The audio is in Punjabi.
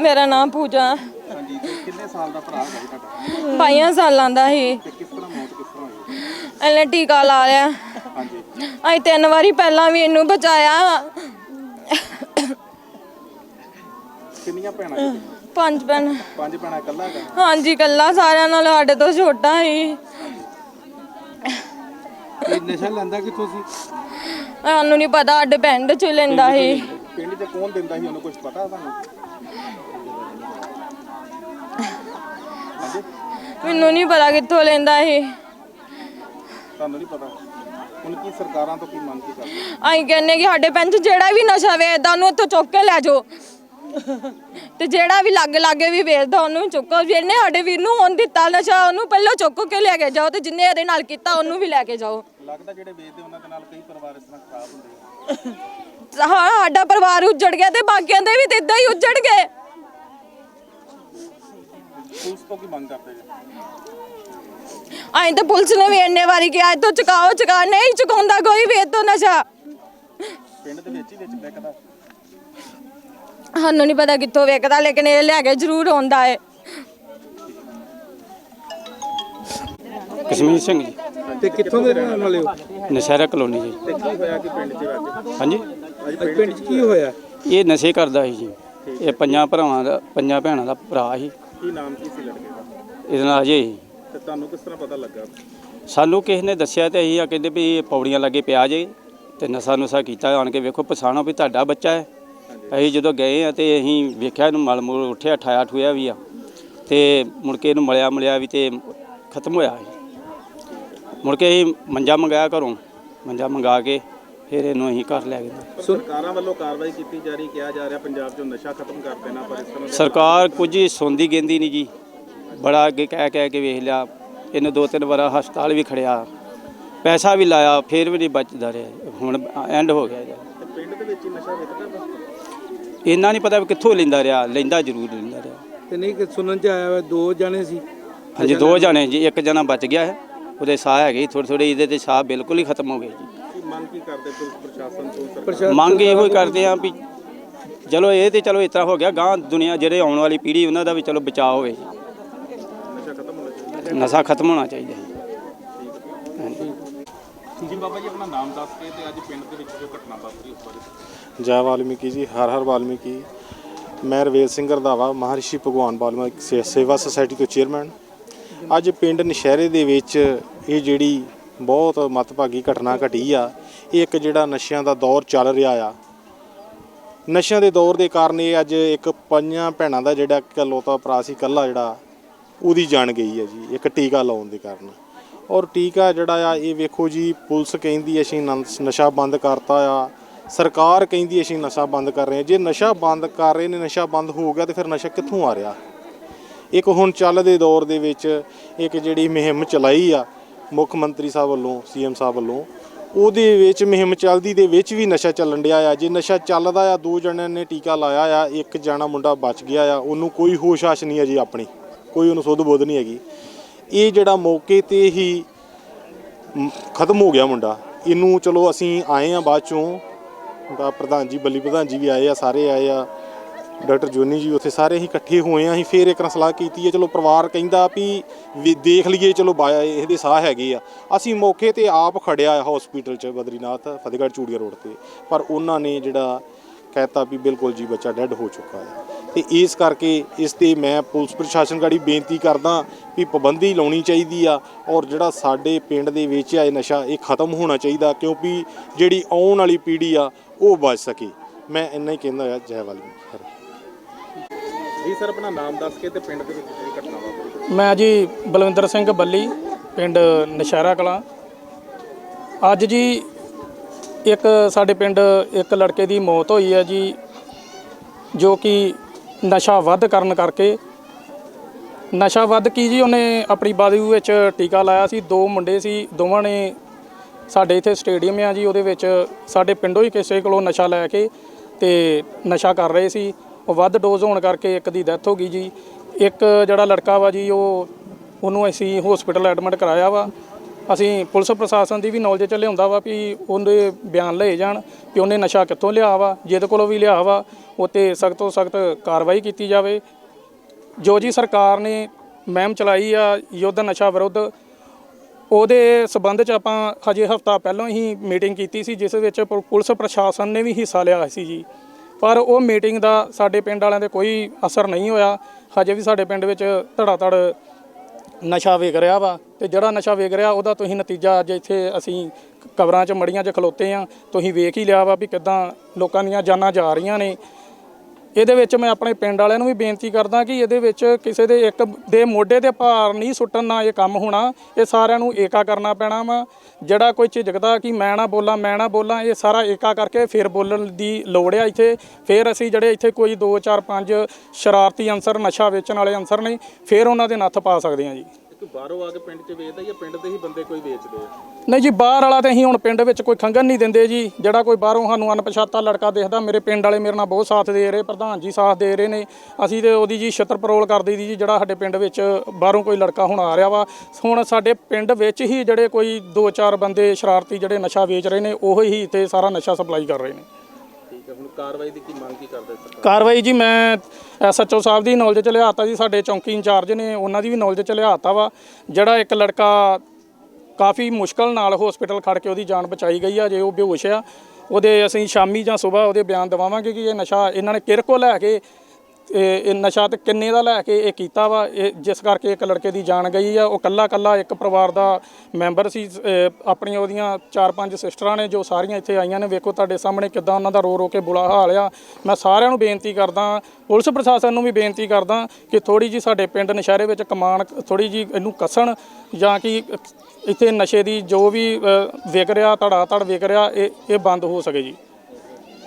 ਮੇਰਾ ਨਾਮ ਪੂਜਾ। ਹਾਂਜੀ ਤੇ ਕਿੰਨੇ ਸਾਲ ਦਾ ਭਰਾ ਹੈ ਤੁਹਾਡਾ ਬਾਈਆਂ ਸਾਲਾਂ ਦਾ ਸੀ। ਤੇ ਕਿਸ ਤਰ੍ਹਾਂ ਮੌਤ ਕਿਸ ਤਰ੍ਹਾਂ ਹੋਈ ਇਹਨੇ ਟੀਕਾ ਲਾ ਲਿਆ। ਹਾਂਜੀ ਅਸੀਂ ਤਿੰਨ ਵਾਰੀ ਪਹਿਲਾਂ ਵੀ ਇਹਨੂੰ ਬਚਾਇਆ। ਕਿੰਨੀਆਂ ਭੈਣਾਂ ਜੀ ਤੁਸੀਂ? ਪੰਜ ਪੰਜ ਭੈਣਾਂ ਇਕੱਲਾ ਹੈਗਾ? ਹਾਂਜੀ ਕੱਲਾ ਸਾਰਿਆਂ ਨਾਲ ਸਾਡੇ ਤੋਂ ਛੋਟਾ ਸੀ। ਇਹ ਨਸ਼ਾ ਲੈਂਦਾ ਕਿੱਥੋਂ ਸੀ? ਸਾਨੂੰ ਨਹੀਂ ਪਤਾ ਸਾਡੇ ਪਿੰਡ ਚ ਲੈਂਦਾ ਸੀ। ਪਿੰਡ 'ਚ ਕੌਣ ਦਿੰਦਾ ਸੀ? ਉਹਨੂੰ ਕੁਝ ਪਤਾ ਤੁਹਾਨੂੰ? ਮੈਨੂੰ ਨਹੀਂ ਪਤਾ ਕਿੱਥੋਂ ਲੈਂਦਾ ਸੀ ਤੁਹਾਨੂੰ ਨਹੀਂ ਪਤਾ? ਹੁਣ ਕੀ ਸਰਕਾਰਾਂ ਤੋਂ ਕੀ ਮੰਗ ਕੀ ਕਰਦੇ? ਅਸੀਂ ਕਹਿੰਨੇ ਕਿ ਸਾਡੇ ਪਿੰਡ 'ਚ ਜਿਹੜਾ ਵੀ ਨਸ਼ਾ ਵੇਚਦਾ ਉਹਨੂੰ ਇੱਥੋਂ ਚੁੱਕ ਕੇ ਲੈ ਜਾਓ। ਤੇ ਜਿਹੜਾ ਵੀ ਲਾਗੇ ਲਾਗੇ ਵੀ ਵੇਚਦਾ ਉਹਨੂੰ ਚੁੱਕੋ। ਜਿਹਨੇ ਸਾਡੇ ਵੀਰ ਨੂੰ ਹੁਣ ਦਿੱਤਾ ਨਸ਼ਾ ਉਹਨੂੰ ਪਹਿਲਾਂ ਚੁੱਕ ਕੇ ਲੈ ਕੇ ਜਾਓ ਤੇ ਜਿੰਨੇ ਇਹਦੇ ਨਾਲ ਕੀਤਾ ਉਹਨੂੰ ਵੀ ਲੈ ਕੇ ਜਾਓ। ਲੱਗਦਾ ਜਿਹੜੇ ਵੇਚਦੇ ਉਹਨਾਂ ਦੇ ਨਾਲ ਕਈ ਪਰਿਵਾਰ ਇਸ ਤਰ੍ਹਾਂ ਖਰਾਬ ਹੁੰਦੇ ਆ। ਹਾਂ ਸਾਡਾ ਪਰਿਵਾਰ ਉੱਜੜ ਗਿਆ ਤੇ ਬਾਕੀਆਂ ਦੇ ਵੀ ਤੇ ਇਦਾਂ ਹੀ ਉੱਜੜ ਗਏ। ਪੁਲਿਸ ਤੋਂ ਕੀ ਮੰਗ ਕਰਦੇ ਜੀ? ਅਸੀਂ ਤਾਂ ਪੁਲਿਸ ਨੇ ਵੀ ਇੰਨੇ ਵਾਰੀ ਕਿਹਾ ਇੱਥੋਂ ਚੁਕਾਓ ਚੁਕਾ ਨਹੀਂ ਚੁਕਾਉਂਦਾ ਕੋਈ ਵੀ ਇੱਥੋਂ ਨਸ਼ਾ। ਪਿੰਡ ਦੇ ਵਿੱਚ ਹੀ ਵਿੱਚ ਵਿਕਦਾ ਸਾਨੂੰ ਨਹੀਂ ਪਤਾ ਕਿੱਥੋਂ ਵੇਚਦਾ ਲੇਕਿਨ ਇਹ ਲੈ ਕੇ ਜ਼ਰੂਰ ਆਉਂਦਾ ਹੈ ਕਸ਼ਮੀਰ ਸਿੰਘ ਜੀ। ਤੇ ਕਿੱਥੋਂ ਦੇ ਰਹਿਣ ਵਾਲੇ ਹੋ? ਨਸ਼ਹਿਰਾ ਕਲੋਨੀ ਜੀ। ਤੇ ਕੀ ਹੋਇਆ ਕਿ ਪਿੰਡ 'ਚ ਅੱਜ ਹਾਂਜੀ? ਅੱਜ ਪਿੰਡ 'ਚ ਕੀ ਹੋਇਆ? ਇਹ ਨਸ਼ੇ ਕਰਦਾ ਸੀ ਜੀ। ਇਹ ਪੰਜਾਂ ਭਰਾਵਾਂ ਦਾ ਪੰਜਾਂ ਭੈਣਾਂ ਦਾ ਭਰਾ ਸੀ। ਕੀ ਨਾਮ ਕੀ ਸੀ ਲੜਕੇ ਦਾ? ਇਹਦੇ ਨਾਲ ਅਜੇ। ਤੇ ਤੁਹਾਨੂੰ ਕਿਸ ਤਰ੍ਹਾਂ ਪਤਾ ਲੱਗਾ? ਸਾਨੂੰ ਕਿਸੇ ਨੇ ਦੱਸਿਆ ਤੇ ਅਸੀਂ ਆ ਕਹਿੰਦੇ ਵੀ ਇਹ ਪੌੜੀਆਂ ਲੱਗੇ ਪਿਆ ਜੇ ਤੇ ਨਸ਼ਾ ਨੁਸ਼ਾ ਕੀਤਾ ਆਣ ਕੇ ਵੇਖੋ ਪਛਾਣੋ ਵੀ ਤੁਹਾਡਾ ਬੱਚਾ ਹੈ। ਅਸੀਂ ਜਦੋਂ ਗਏ ਆ ਤੇ ਅਸੀਂ ਵੇਖਿਆ ਇਹਨੂੰ ਮਲ ਮੂਲ ਉੱਠਿਆ ਠਾਇਆ ਠੂਇਆ ਵੀ ਆ। ਤੇ ਮੁੜ ਕੇ ਇਹਨੂੰ ਮਲਿਆ ਮਲਿਆ ਵੀ ਤੇ ਖਤਮ ਹੋਇਆ ਮੁੜ ਕੇ ਅਸੀਂ ਮੰਜਾ ਮੰਗਾਇਆ ਘਰੋਂ ਮੰਜਾ ਮੰਗਾ ਕੇ ਫਿਰ ਇਹਨੂੰ ਅਸੀਂ ਘਰ ਲੈ ਗਏ। ਸਰਕਾਰਾਂ ਵੱਲੋਂ ਕਾਰਵਾਈ ਕੀਤੀ ਜਾ ਰਹੀ ਕਿਹਾ ਜਾ ਰਿਹਾ ਪੰਜਾਬ 'ਚੋਂ ਨਸ਼ਾ ਖਤਮ ਕਰ ਦੇਣਾ ਪਰ ਇਸ ਤਰ੍ਹਾਂ ਦੇ ਸਰਕਾਰ ਕੁਝ ਸੁਣਦੀ ਗਿੰਦੀ ਨਹੀਂ ਜੀ। ਬੜਾ ਅੱਗੇ ਕਹਿ ਕਹਿ ਕੇ ਵੇਖ ਲਿਆ। ਇਹਨੂੰ ਦੋ ਤਿੰਨ ਵਾਰ ਹਸਪਤਾਲ ਵੀ ਖੜਿਆ। ਪੈਸਾ ਵੀ ਲਾਇਆ ਫਿਰ ਵੀ ਨਹੀਂ ਬਚਦਾ ਰਿਹਾ। ਹੁਣ ਐਂਡ ਹੋ ਗਿਆ ਜੀ। ਤੇ ਪਿੰਡ ਦੇ ਵਿੱਚ ਹੀ ਨਸ਼ਾ ਵਿਕਦਾ ਵਾ ਇੰਨਾ ਨਹੀਂ ਪਤਾ ਵੀ ਕਿੱਥੋਂ ਲੈਂਦਾ ਰਿਹਾ। ਲੈਂਦਾ ਜ਼ਰੂਰ ਲੈਂਦਾ ਰਿਹਾ। ਤੇ ਨਹੀਂ ਕਿ ਸੁਣਨ ਚ ਆਇਆ ਵਾ ਦੋ ਜਣੇ ਸੀ। ਹਾਂਜੀ ਦੋ ਜਣੇ ਜੀ। ਇੱਕ ਜਣਾ ਬਚ ਗਿਆ ਹੈ। ਉਹਦੇ ਸਾਹ ਹੈਗੇ ਥੋੜੇ ਥੋੜੇ ਇਹਦੇ ਤੇ ਸਾਹ ਬਿਲਕੁਲ ਹੀ ਖਤਮ ਹੋ ਗਏ ਜੀ। ਕਰਦੇ ਪੁਲਿਸ ਪ੍ਰਸ਼ਾਸਨ ਤੋਂ ਸਰਕਾਰ? ਪ੍ਰਸ਼ਾਸਨ ਮੰਗ ਇਹੋ ਹੀ ਕਰਦੇ ਆ ਵੀ ਚਲੋ ਇਹ ਤੇ ਚਲੋ ਇਸ ਤਰ੍ਹਾਂ ਹੋ ਗਿਆ ਗਾਂ ਦੁਨੀਆ ਜਿਹੜੇ ਆਉਣ ਵਾਲੀ ਪੀੜ੍ਹੀ ਉਹਨਾਂ ਦਾ ਵੀ ਚਲੋ ਬਚਾਅ ਹੋਵੇ। ਨਸ਼ਾ ਖਤਮ ਹੋਣਾ ਚਾਹੀਦਾ। ਨਸ਼ਾ ਖਤਮ ਹੋਣਾ ਚਾਹੀਦਾ। ਜੀ ਬਾਬਾ ਜੀ ਆਪਣਾ ਨਾਮ ਦੱਸ ਕੇ ਤੇ ਅੱਜ ਪਿੰਡ ਦੇ ਵਿੱਚ ਜੋ ਘਟਨਾ ਵਾਪਰੀ ਉਸ ਬਾਰੇ ਜੈ ਵਾਲਮੀਕੀ ਜੀ ਹਰ ਹਰ ਵਾਲਮੀਕੀ। ਮੈਂ ਰਵੇਲ ਸਿੰਘ ਰੰਧਾਵਾ ਮਹਾਰਿਸ਼ੀ ਭਗਵਾਨ ਵਾਲਮੀਕ ਸੇਵਾ ਸੁਸਾਇਟੀ ਤੋਂ ਚੇਅਰਮੈਨ। ਅੱਜ ਪਿੰਡ ਨਸ਼ਹਿਰੇ ਦੇ ਵਿੱਚ ਇਹ ਜਿਹੜੀ ਬਹੁਤ ਮਤਭਾਗੀ ਘਟਨਾ ਘਟੀ ਆ ਇਹ ਇੱਕ ਜਿਹੜਾ ਨਸ਼ਿਆਂ ਦਾ ਦੌਰ ਚੱਲ ਰਿਹਾ ਆ। ਨਸ਼ਿਆਂ ਦੇ ਦੌਰ ਦੇ ਕਾਰਨ ਇਹ ਅੱਜ ਇੱਕ ਪੰਜਾਂ ਭੈਣਾਂ ਦਾ ਜਿਹੜਾ ਇਕਲੌਤਾ ਭਰਾ ਸੀ, ਇਕੱਲਾ ਜਿਹੜਾ, ਉਹਦੀ ਜਾਣ ਗਈ ਹੈ ਜੀ, ਇੱਕ ਟੀਕਾ ਲਾਉਣ ਦੇ ਕਾਰਨ। ਔਰ ਟੀਕਾ ਜਿਹੜਾ ਆ, ਇਹ ਵੇਖੋ ਜੀ, ਪੁਲਿਸ ਕਹਿੰਦੀ ਅਸੀਂ ਨਸ਼ਾ ਬੰਦ ਕਰਤਾ ਆ, ਸਰਕਾਰ ਕਹਿੰਦੀ ਅਸੀਂ ਨਸ਼ਾ ਬੰਦ ਕਰ ਰਹੇ ਹਾਂ ਜੇ ਨਸ਼ਾ ਬੰਦ ਕਰ ਰਹੇ ਨੇ, ਨਸ਼ਾ ਬੰਦ ਹੋ ਗਿਆ ਤੇ ਫਿਰ ਨਸ਼ਾ ਕਿੱਥੋਂ ਆ ਰਿਹਾ? ਇੱਕ ਹੁਣ ਚੱਲਦੇ ਦੌਰ ਦੇ ਵਿੱਚ ਇੱਕ ਜਿਹੜੀ ਮੁਹਿੰਮ ਚਲਾਈ ਆ, ਮੁੱਖ ਮੰਤਰੀ ਸਾਹਿਬ ਵੱਲੋਂ, ਸੀਐਮ ਸਾਹਿਬ ਵੱਲੋਂ ਉਹਦੇ ਵਿੱਚ ਮੁਹਿੰਮ ਚੱਲਦੀ ਦੇ ਵਿੱਚ ਵੀ ਨਸ਼ਾ ਚੱਲਣ ਡਿਆ ਆ। ਜੇ ਨਸ਼ਾ ਚੱਲਦਾ ਆ, ਦੋ ਜਣਿਆਂ ਨੇ ਟੀਕਾ ਲਾਇਆ ਆ, ਇੱਕ ਜਾਣਾ ਮੁੰਡਾ ਬਚ ਗਿਆ ਆ, ਉਹਨੂੰ ਕੋਈ ਹੋਸ਼ ਆਸ਼ ਨਹੀਂ ਹੈ ਜੀ ਆਪਣੀ। ਕੋਈ ਉਹਨੂੰ ਸੁੱਧ ਬੁੱਧ ਨਹੀਂ ਹੈਗੀ। ਇਹ ਜਿਹੜਾ ਮੌਕੇ ਤੇ ਹੀ ਖਤਮ ਹੋ ਗਿਆ ਮੁੰਡਾ। ਇਹਨੂੰ ਚਲੋ ਅਸੀਂ ਆਏ ਆ ਬਾਅਦ ਚੋਂ। ਦਾ ਪ੍ਰਧਾਨ ਜੀ, ਬੱਲੀ ਪ੍ਰਧਾਨ ਜੀ ਵੀ ਆਏ ਆ, ਸਾਰੇ ਆਏ ਆ। ਡਾਕਟਰ ਜੋਨੀ ਜੀ ਉੱਥੇ ਸਾਰੇ ਅਸੀਂ ਇਕੱਠੇ ਹੋਏ ਆ, ਅਸੀਂ ਫੇਰ ਇੱਕ ਨਾਲ ਸਲਾਹ ਕੀਤੀ ਹੈ, ਚਲੋ ਪਰਿਵਾਰ ਕਹਿੰਦਾ ਵੀ ਵੀ ਦੇਖ ਲਈਏ, ਚਲੋ ਬਾਇਆ ਇਹਦੇ ਸਾਹ ਹੈਗੇ ਆ। ਅਸੀਂ ਮੌਕੇ ਤੇ ਆਪ ਖੜਿਆ ਆ ਹਸਪੀਟਲ ਚ ਬਦਰੀਨਾਥ, ਫਤਿਹਗੜ੍ਹ ਚੂੜੀਆ ਰੋਡ ਤੇ। ਪਰ ਉਹਨਾਂ ਨੇ ਜਿਹੜਾ ਕਹਿਤਾ ਵੀ ਬਿਲਕੁਲ ਜੀ ਬੱਚਾ ਡੈੱਡ ਹੋ ਚੁੱਕਾ ਹੈ ਤੇ ਇਸ ਕਰਕੇ ਇਸ ਤੇ ਮੈਂ ਪੁਲਿਸ ਪ੍ਰਸ਼ਾਸਨ ਗਾੜੀ ਬੇਨਤੀ ਕਰਦਾ ਵੀ ਪਾਬੰਦੀ ਲਾਉਣੀ ਚਾਹੀਦੀ ਆ ਔਰ ਜਿਹੜਾ ਸਾਡੇ ਪਿੰਡ ਦੇ ਵਿੱਚ ਆ ਇਹ ਨਸ਼ਾ, ਇਹ ਖਤਮ ਹੋਣਾ ਚਾਹੀਦਾ ਕਿਉਂਕਿ ਜਿਹੜੀ ਆਉਣ ਵਾਲੀ ਪੀੜ੍ਹੀ ਆ, ਉਹ ਬਚ ਸਕੇ। ਮੈਂ ਇੰਨਾ ਹੀ ਕਹਿੰਦਾ ਆ, ਜੈ ਵਾਲਮੀਕੀ। ਜੀ ਸਰ, ਆਪਣਾ ਨਾਮ ਦੱਸ ਕੇ ਤੇ ਪਿੰਡ ਦੇ ਵਿੱਚ ਜਿਹੜੀ ਘਟਨਾ ਵਾਪਰੀ ਮੈਂ ਜੀ ਬਲਵਿੰਦਰ ਸਿੰਘ ਬੱਲੀ, ਪਿੰਡ ਨਸ਼ਹਿਰਾ ਕਲਾਂ। ਅੱਜ ਜੀ ਇੱਕ ਸਾਡੇ ਪਿੰਡ ਇੱਕ ਲੜਕੇ ਦੀ ਮੌਤ ਹੋਈ ਹੈ ਜੀ, ਜੋ ਕਿ ਨਸ਼ਾ ਵੱਧ ਕਰਨ ਕਰਕੇ। ਨਸ਼ਾ ਵੱਧ ਕੀ ਜੀ, ਉਹਨੇ ਆਪਣੀ ਬਾਜੂ ਵਿੱਚ ਟੀਕਾ ਲਾਇਆ ਸੀ। ਦੋ ਮੁੰਡੇ ਸੀ, ਦੋਵਾਂ ਨੇ ਸਾਡੇ ਇੱਥੇ ਸਟੇਡੀਅਮ ਆ ਜੀ, ਉਹਦੇ ਵਿੱਚ ਸਾਡੇ ਪਿੰਡੋਂ ਹੀ ਕਿਸੇ ਕੋਲੋਂ ਨਸ਼ਾ ਲੈ ਕੇ ਤੇ ਨਸ਼ਾ ਕਰ ਰਹੇ ਸੀ। ਉਹ ਵੱਧ ਡੋਜ਼ ਹੋਣ ਕਰਕੇ ਇੱਕ ਦੀ ਡੈਥ ਹੋ ਗਈ ਜੀ। ਇੱਕ ਜਿਹੜਾ ਲੜਕਾ ਵਾ ਜੀ, ਉਹ ਉਹਨੂੰ ਅਸੀਂ ਹਸਪੀਟਲ ਐਡਮਿਟ ਕਰਾਇਆ ਵਾ। ਅਸੀਂ ਪੁਲਿਸ ਪ੍ਰਸ਼ਾਸਨ ਦੀ ਵੀ ਨੌਲੇਜ ਚ ਲਿਆਉਂਦਾ ਵਾ ਵੀ ਉਹਦੇ ਬਿਆਨ ਲਏ ਜਾਣ ਕਿ ਉਹਨੇ ਨਸ਼ਾ ਕਿੱਥੋਂ ਲਿਆ ਵਾ, ਜਿਹਦੇ ਕੋਲੋਂ ਵੀ ਲਿਆ ਵਾ ਉਹ 'ਤੇ ਸਖਤ ਤੋਂ ਸਖਤ ਕਾਰਵਾਈ ਕੀਤੀ ਜਾਵੇ। ਜੋ ਜੀ ਸਰਕਾਰ ਨੇ ਮਹਿਮ ਚਲਾਈ ਆ ਯੁੱਧ ਨਸ਼ਾ ਵਿਰੁੱਧ, ਉਹਦੇ ਸਬੰਧ ਚ ਆਪਾਂ ਹਜੇ ਹਫਤਾ ਪਹਿਲਾਂ ਹੀ ਮੀਟਿੰਗ ਕੀਤੀ ਸੀ, ਜਿਸ ਵਿੱਚ ਪੁ- ਪੁਲਿਸ ਪ੍ਰਸ਼ਾਸਨ ਨੇ ਵੀ ਹਿੱਸਾ ਲਿਆ ਸੀ ਜੀ। ਪਰ ਉਹ ਮੀਟਿੰਗ ਦਾ ਸਾਡੇ ਪਿੰਡ ਵਾਲਿਆਂ ਤੇ ਕੋਈ ਅਸਰ ਨਹੀਂ ਹੋਇਆ। ਹਜੇ ਵੀ ਸਾਡੇ ਪਿੰਡ ਵਿੱਚ ਧੜਾ ਧੜ ਨਸ਼ਾ ਵੇਖ ਰਿਹਾ ਵਾ ਤੇ ਜਿਹੜਾ ਨਸ਼ਾ ਵੇਖ ਰਿਹਾ ਉਹਦਾ ਤੁਸੀਂ ਨਤੀਜਾ ਅੱਜ ਇੱਥੇ ਅਸੀਂ ਕਬਰਾਂ 'ਚ ਮੜੀਆਂ 'ਚ ਖਲੋਤੇ ਆ। ਤੁਸੀਂ ਵੇਖ ਹੀ ਲਿਆ ਵਾ ਵੀ ਕਿਦਾਂ ਲੋਕਾਂ ਦੀਆਂ ਜਾਨਾਂ ਜਾ ਰਹੀਆਂ ਨੇ। ਇਹਦੇ ਵਿੱਚ ਮੈਂ ਆਪਣੇ ਪਿੰਡ ਵਾਲਿਆਂ ਨੂੰ ਵੀ ਬੇਨਤੀ ਕਰਦਾ ਕਿ ਇਹਦੇ ਵਿੱਚ ਕਿਸੇ ਦੇ ਇੱਕ ਦੇ ਮੋਢੇ ਤੇ ਭਾਰ ਨਹੀਂ ਸੁੱਟਣ ਨਾਲ ਇਹ ਕੰਮ ਹੋਣਾ, ਇਹ ਸਾਰਿਆਂ ਨੂੰ ਏਕਾ ਕਰਨਾ ਪੈਣਾ ਵਾ। ਜਿਹੜਾ ਕੋਈ ਝਿਜਕਦਾ ਕਿ ਮੈਂ ਨਾ ਬੋਲਾਂ, ਮੈਂ ਨਾ ਬੋਲਾਂ, ਇਹ ਸਾਰਾ ਏਕਾ ਕਰਕੇ ਫਿਰ ਬੋਲਣ ਦੀ ਲੋੜ ਆ ਇੱਥੇ। ਫਿਰ ਅਸੀਂ ਜਿਹੜੇ ਇੱਥੇ ਕੋਈ 2 4 5 ਸ਼ਰਾਰਤੀ ਅੰਸਰ ਨਸ਼ਾ ਵੇਚਣ ਵਾਲੇ ਅੰਸਰ ਨੇ, ਫਿਰ ਉਹਨਾਂ ਦੇ ਨੱਥ ਪਾ ਸਕਦੇ ਹਾਂ ਜੀ। ਇੱਕ ਬਾਹਰੋਂ ਆ ਕੇ ਪਿੰਡ 'ਚ ਵੇਚਦਾ ਜਾਂ ਪਿੰਡ ਦੇ ਹੀ ਬੰਦੇ ਕੋਈ ਵੇਚਦੇ ਆ? ਨਹੀਂ ਜੀ, ਬਾਹਰ ਵਾਲਾ ਤੇ ਅਸੀਂ ਹੁਣ ਪਿੰਡ ਵਿੱਚ ਕੋਈ ਖੰਗਨ ਨਹੀਂ ਦਿੰਦੇ ਜੀ। ਜਿਹੜਾ ਕੋਈ ਬਾਹਰੋਂ ਸਾਨੂੰ ਅਣਪਛਾਤਾ ਲੜਕਾ ਦੇਖਦਾ, ਮੇਰੇ ਪਿੰਡ ਵਾਲੇ ਮੇਰੇ ਨਾਲ ਬਹੁਤ ਸਾਥ ਦੇ ਰਹੇ, ਪ੍ਰਧਾਨ ਜੀ ਸਾਥ ਦੇ ਰਹੇ ਨੇ। ਅਸੀਂ ਤੇ ਉਹਦੀ ਜੀ ਛਤਰ ਪਰੋਲ ਕਰ ਦਈਦੀ ਜੀ, ਜਿਹੜਾ ਸਾਡੇ ਪਿੰਡ ਵਿੱਚ ਬਾਹਰੋਂ ਕੋਈ ਲੜਕਾ ਹੁਣ ਆ ਰਿਹਾ ਵਾ। ਹੁਣ ਸਾਡੇ ਪਿੰਡ ਵਿੱਚ ਹੀ ਜਿਹੜੇ ਕੋਈ 2-4 ਬੰਦੇ ਸ਼ਰਾਰਤੀ ਜਿਹੜੇ ਨਸ਼ਾ ਵੇਚ ਰਹੇ ਨੇ, ਉਹ ਹੀ ਤੇ ਸਾਰਾ ਨਸ਼ਾ ਸਪਲਾਈ ਕਰ ਰਹੇ ਨੇ। ਠੀਕ ਹੁਣ ਕਾਰਵਾਈ ਦੀ ਕੀ ਮੰਗ ਕੀ ਕਰਦੇ ਸਰਕਾਰ? ਕਾਰਵਾਈ ਜੀ, ਮੈਂ ਐਸਐਚਓ ਸਾਹਿਬ ਦੀ ਨੌਲੇਜ ਚ ਲਿਆਤਾ ਜੀ, ਸਾਡੇ ਚੌਂਕੀ ਇੰਚਾਰਜ ਨੇ, ਉਹਨਾਂ ਦੀ ਵੀ ਨੌਲੇਜ ਚ ਲਿਆਤਾ ਵਾ। ਜਿਹੜਾ ਇੱਕ ਲੜਕਾ ਕਾਫੀ ਮੁਸ਼ਕਲ ਨਾਲ ਹਸਪੀਟਲ ਖੜ ਕੇ ਉਹਦੀ ਜਾਨ ਬਚਾਈ ਗਈ ਆ, ਜੇ ਉਹ ਬੇਹੋਸ਼ ਆ, ਉਹਦੇ ਅਸੀਂ ਸ਼ਾਮੀ ਜਾਂ ਸਵੇਰ ਉਹਦੇ ਬਿਆਨ ਦਵਾਵਾਂਗੇ ਕਿ ਇਹ ਨਸ਼ਾ ਇਹਨਾਂ ਨੇ ਕਿਹੜੇ ਕੋਲ ਲੈ ਕੇ ਇਹ ਇਹ ਨਸ਼ਾ ਤੇ ਕਿੰਨੇ ਦਾ ਲੈ ਕੇ ਇਹ ਕੀਤਾ ਵਾ? ਇਹ ਜਿਸ ਕਰਕੇ ਇੱਕ ਲੜਕੇ ਦੀ ਜਾਨ ਗਈ ਆ ਉਹ ਕੱਲਾ ਕੱਲਾ ਇੱਕ ਪਰਿਵਾਰ ਦਾ ਮੈਂਬਰ ਸੀ ਅਹ ਆਪਣੀਆਂ ਉਹਦੀਆਂ ਚਾਰ ਪੰਜ ਸਿਸਟਰਾਂ ਨੇ ਜੋ ਸਾਰੀਆਂ ਇੱਥੇ ਆਈਆਂ ਨੇ। ਵੇਖੋ ਤੁਹਾਡੇ ਸਾਹਮਣੇ ਕਿੱਦਾਂ ਉਹਨਾਂ ਦਾ ਰੋ ਰੋ ਕੇ ਬੁਰਾ ਹਾਲ ਆ। ਮੈਂ ਸਾਰਿਆਂ ਨੂੰ ਬੇਨਤੀ ਕਰਦਾ ਪੁਲਿਸ ਪ੍ਰਸ਼ਾਸਨ ਨੂੰ ਵੀ ਬੇਨਤੀ ਕਰਦਾ ਕਿ ਥੋੜੀ ਜੀ ਸਾਡੇ ਪਿੰਡ ਨਸ਼ਹਿਰੇ ਵਿੱਚ ਕਮਾਨ ਥੋੜੀ ਜੀ ਇਹਨੂੰ ਕੱਸਣ ਜਾਂ ਕਿ ਇੱਥੇ ਨਸ਼ੇ ਦੀ ਜੋ ਵੀ ਅਹ, ਵਿਕ ਰਿਹਾ ਧੜਾ ਧੜ ਵਿਕ ਰਿਹਾ ਇਹ ਇਹ ਬੰਦ ਹੋ ਸਕੇ ਜੀ।